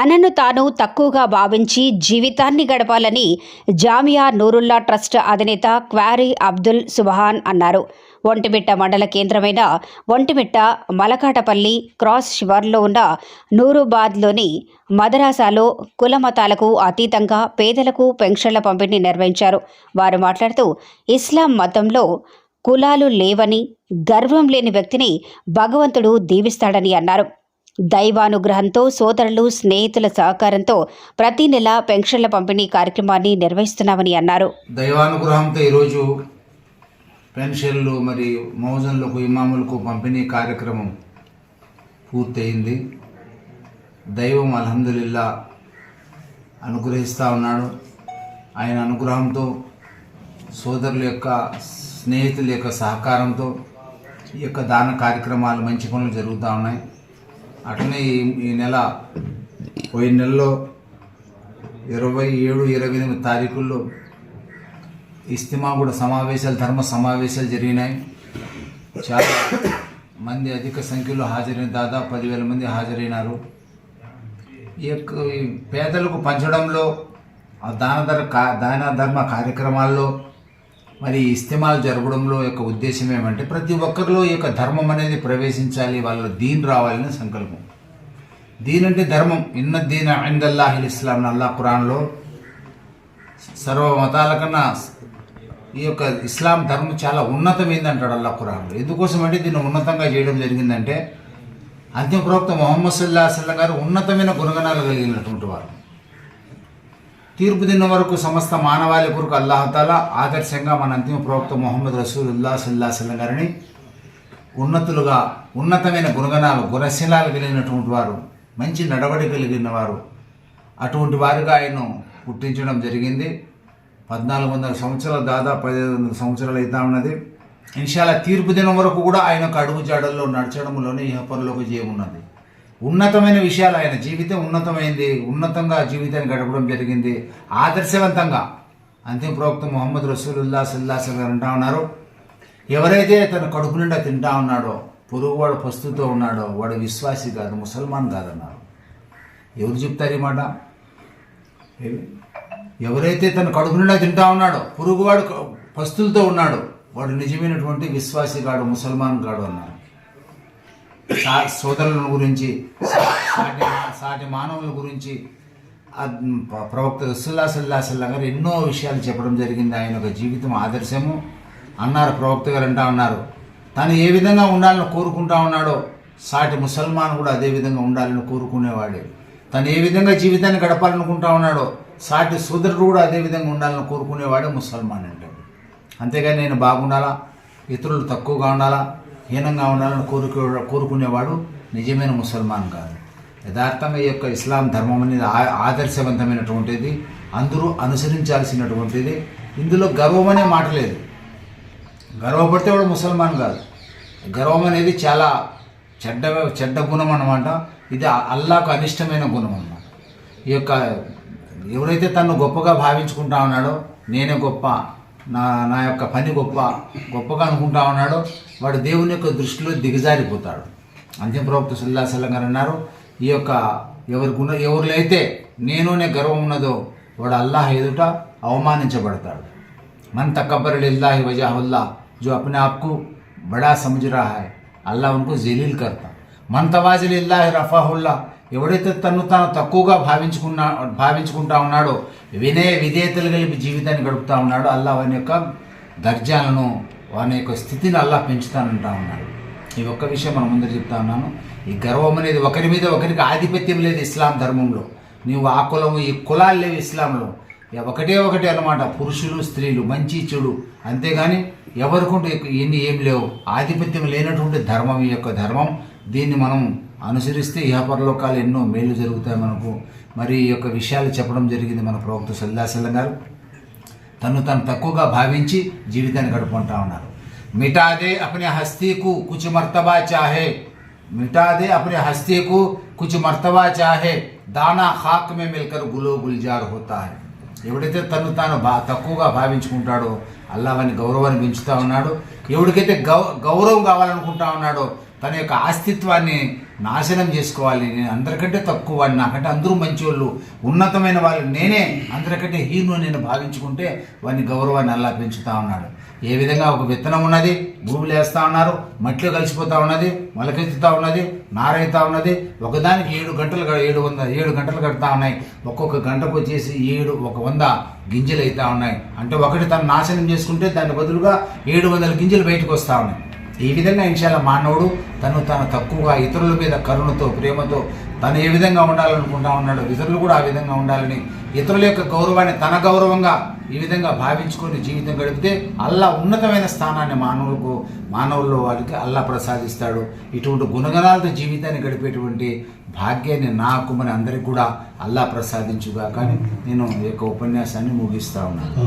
తనను తాను తక్కువగా భావించి జీవితాన్ని గడపాలని జామియా నూరుల్లా ట్రస్ట్ అధినేత క్వారీ అబ్దుల్ సుబహాన్ అన్నారు. ఒంటిమిట్ట మండల కేంద్రమైన ఒంటిమిట్ట మలకాటపల్లి క్రాస్ శివార్లో ఉన్న నూరుబాద్లోని మదరాసాలో కుల మతాలకు అతీతంగా పేదలకు పెన్షన్ల పంపిణీ నిర్వహించారు. వారు మాట్లాడుతూ ఇస్లాం మతంలో కులాలు లేవని గర్వం లేని వ్యక్తిని భగవంతుడు దీవిస్తాడని అన్నారు. దైవానుగ్రహంతో సోదరులు స్నేహితుల సహకారంతో ప్రతి నెల పెన్షన్ల పంపిణీ కార్యక్రమాన్ని నిర్వహిస్తున్నామని అన్నారు. దైవానుగ్రహంతో ఈరోజు పెన్షన్లు మరియు మౌజన్లకు ఇమాములకు పంపిణీ కార్యక్రమం పూర్తయింది. దైవం అల్హమ్దులిల్లా అనుగ్రహిస్తూ ఉన్నాడు. ఆయన అనుగ్రహంతో సోదరుల యొక్క స్నేహితుల యొక్క సహకారంతో ఈ యొక్క దాన కార్యక్రమాలు మంచి పనులు జరుగుతూ ఉన్నాయి. అట్లనే ఈ ఈ నెల పోయిన నెలలో ఇరవై ఏడు ఇరవై ఎనిమిది తారీఖుల్లో ఇస్తిమా కూడా సమావేశాలు ధర్మ సమావేశాలు జరిగినాయి. చాలా మంది అధిక సంఖ్యలో హాజరైన దాదాపు పదివేల మంది హాజరైనారు. ఈ యొక్క ఈ పేదలకు పంచడంలో ఆ దాన ధర కా దాన ధర్మ కార్యక్రమాల్లో మరి ఈ ఇస్తిమాలు జరపడంలో యొక్క ఉద్దేశం ఏమంటే ప్రతి ఒక్కరిలో ఈ యొక్క ధర్మం అనేది ప్రవేశించాలి వాళ్ళ దీన్ రావాలని సంకల్పం. దీన్ అంటే ధర్మం. ఇన్న దీన్ ఇందల్లాహిల్ ఇస్లాం అల్లా ఖురాన్లో సర్వ మతాల కన్నా ఈ యొక్క ఇస్లాం ధర్మం చాలా ఉన్నతమైంది అంటాడు అల్లా ఖురాన్లో. ఎందుకోసం అంటే దీన్ని ఉన్నతంగా చేయడం జరిగిందంటే అంతిమ ప్రవక్త మొహమ్మద్ సల్లా సల్లం గారు ఉన్నతమైన గుణగణాలు కలిగినటువంటి వారు. తీర్పు దిన వరకు సమస్త మానవాళి కొరకు అల్లాహతాల ఆదర్శంగా మన అంతిమ ప్రవక్త మొహమ్మద్ రసూల్ ఉల్లా సల్లం గారిని ఉన్నతులుగా ఉన్నతమైన గుణగణాలు గుణశీలాలు కలిగినటువంటి వారు మంచి నడవడి కలిగిన వారు అటువంటి వారుగా ఆయన్ను పుట్టించడం జరిగింది. పద్నాలుగు వందల సంవత్సరాలు దాదాపు పదిహేను వందల సంవత్సరాలు అవుతా ఉన్నది. ఇన్షాల తీర్పు దినం వరకు కూడా ఆయన యొక్క అడుగు జాడల్లో నడచడంలోనే ఇహపరలోకి చేయమున్నది ఉన్నతమైన విషయాలు ఆయన జీవితం ఉన్నతమైంది. ఉన్నతంగా జీవితాన్ని గడపడం జరిగింది. ఆదర్శవంతంగా. అంతిమ ప్రవక్త మొహమ్మద్ రసూలుల్లా సల్లాస్ గారు అంటా ఉన్నారు. ఎవరైతే తన కడుపు నిండా తింటా ఉన్నాడో పొరుగువాడు పస్తుతో ఉన్నాడో వాడు విశ్వాసి కాదు ముసల్మాన్ కాదన్నారు. ఎవరు చెప్తారు ఈ మాట? ఎవరైతే తన కడుపు నిండా తింటా ఉన్నాడో పొరుగువాడు పస్తులతో ఉన్నాడో వాడు నిజమైనటువంటి విశ్వాసి కాడు ముసల్మాన్ కాడు అన్నారు. సోదరుల గురించి సాటి సాటి మానవుల గురించి ప్రవక్త సుల్లా సుల్లా సుల్లా గారు ఎన్నో విషయాలు చెప్పడం జరిగింది. ఆయన ఒక జీవితం ఆదర్శము. అన్నారు ప్రవక్త గారు అంటా ఉన్నారు. తను ఏ విధంగా ఉండాలని కోరుకుంటా ఉన్నాడో సాటి ముసల్మాన్ కూడా అదే విధంగా ఉండాలని కోరుకునేవాడే. తను ఏ విధంగా జీవితాన్ని గడపాలనుకుంటా ఉన్నాడో సాటి సోదరుడు కూడా అదే విధంగా ఉండాలని కోరుకునేవాడే ముసల్మాన్ అంటాడు. అంతేగాని నేను బాగుండాలా? ఇతరులు తక్కువగా ఉండాలా? హీనంగా ఉండాలని కోరుకు కోరుకునేవాడు నిజమైన ముసల్మాన్ కాదు. యథార్థంగా ఈ యొక్క ఇస్లాం ధర్మం అనేది ఆ- ఆదర్శవంతమైనటువంటిది. అందరూ అనుసరించాల్సినటువంటిది. ఇందులో గర్వం అనే మాట లేదు. గర్వపడితే వాడు ముసల్మాన్ కాదు. గర్వం అనేది చాలా చెడ్డ చెడ్డ గుణం అన్నమాట. ఇది అల్లాకు అనిష్టమైన గుణం అనమాట ఈ యొక్క ఎవరైతే తను గొప్పగా భావించుకుంటా ఉన్నాడో నేనే గొప్ప నా నా యొక్క పని గొప్ప గొప్పగా అనుకుంటా ఉన్నాడు. వాడు దేవుని యొక్క దృష్టిలో దిగజారిపోతాడు. అంతిమ ప్రవక్త సుల్లా సల్లం గారు అన్నారు. ఈ యొక్క ఎవరి గుణ అయితే నేనునే గర్వం ఉన్నదో వాడు అల్లాహ్ ఎదుట అవమానించబడతాడు. మన तकबर ఇల్లాహి వజాహుల్లా జో అప్నే ఆప్కు బడా बड़ा అల్లా रहा జలీల్ కర్త. మంతవాజిల్ ఇల్లా ఇల్లాహి రఫాహుల్లా. ఎవడైతే తను తాను తక్కువగా భావించుకున్నా భావించుకుంటా ఉన్నాడో వినయ విధేయతలు కలిపి జీవితాన్ని గడుపుతా ఉన్నాడో అల్లా వాని యొక్క దర్జాలను వాని యొక్క స్థితిని అల్లా పెంచుతానంటా ఉన్నాడు. ఈ ఒక్క విషయం మనం ముందర చెప్తా ఉన్నాను. ఈ గర్వం అనేది ఒకరి మీద ఒకరికి ఆధిపత్యం లేదు ఇస్లాం ధర్మంలో. నీవు ఆ కులము ఈ కులాలు లేవు ఇస్లాంలో. ఒకటే ఒకటి అన్నమాట పురుషులు స్త్రీలు మంచి చెడు. అంతేగాని ఎవరికుంటే ఎన్ని ఏం లేవు. ఆధిపత్యం లేనటువంటి ధర్మం ఈ యొక్క ధర్మం దీన్ని మనం అనుసరిస్తే ఇహపరలోకాలు ఎన్నో మేలు జరుగుతాయి మనకు. మరి ఈ యొక్క విషయాలు చెప్పడం జరిగింది మన ప్రభుత్వ సల్లాసల్లం గారు. తను తను తక్కువగా భావించి జీవితాన్ని గడుపుకుంటా ఉన్నారు. మిటాదే అపనే హస్తీకు కుచ్ మర్తబా చాహే. మిటాదే అపనే హస్తీకు కుచ్ మర్తబా చాహే. దానా ఖాక్ మే మిల్కర్ గులో గుల్జార్ హోతా హై. ఎవడైతే తను తాను బా తక్కువగా భావించుకుంటాడో అల్లావని గౌరవాన్ని పెంచుతూ ఉన్నాడు ఎవడికైతే గౌ గౌరవం కావాలనుకుంటా ఉన్నాడో తన యొక్క అస్తిత్వాన్ని నాశనం చేసుకోవాలి. నేను అందరికంటే తక్కువ వాడిని నాకంటే అందరూ మంచివాళ్ళు ఉన్నతమైన వాళ్ళు నేనే అందరికంటే హీను నేను భావించుకుంటే వాడిని గౌరవాన్ని అల్లా పెంచుతా ఉన్నాడు. ఏ విధంగా ఒక విత్తనం ఉన్నది భూమిలో వేస్తూ ఉన్నారు మట్టిలో కలిసిపోతూ ఉన్నది మొలకెత్తుతూ ఉన్నది నారైతా ఉన్నది ఒకదానికి ఏడు గంటలు ఏడు వంద ఏడు గంటలు కడతా ఉన్నాయి. ఒక్కొక్క గంటకు వచ్చేసి ఏడు ఒక వంద గింజలు అవుతా ఉన్నాయి. అంటే ఒకటి తను నాశనం చేసుకుంటే దాని బదులుగా ఏడు వందల గింజలు బయటకు వస్తూ ఉన్నాయి. ఈ విధంగా ఇన్షాల మానవుడు తను తను తక్కువగా ఇతరుల మీద కరుణతో ప్రేమతో తను ఏ విధంగా ఉండాలనుకుంటా ఉన్నాడో ఇతరులు కూడా ఆ విధంగా ఉండాలని ఇతరుల యొక్క గౌరవాన్ని తన గౌరవంగా ఈ విధంగా భావించుకొని జీవితం గడిపితే అల్లా ఉన్నతమైన స్థానాన్ని మానవులకు మానవుల్లో వారికి అల్లా ప్రసాదిస్తాడు. ఇటువంటి గుణగణాలతో జీవితాన్ని గడిపేటువంటి భాగ్యాన్ని నాకు మన అందరికి కూడా అల్లా ప్రసాదించుగా కానీ నేను ఈ యొక్క ఉపన్యాసాన్ని ముగిస్తా ఉన్నాను.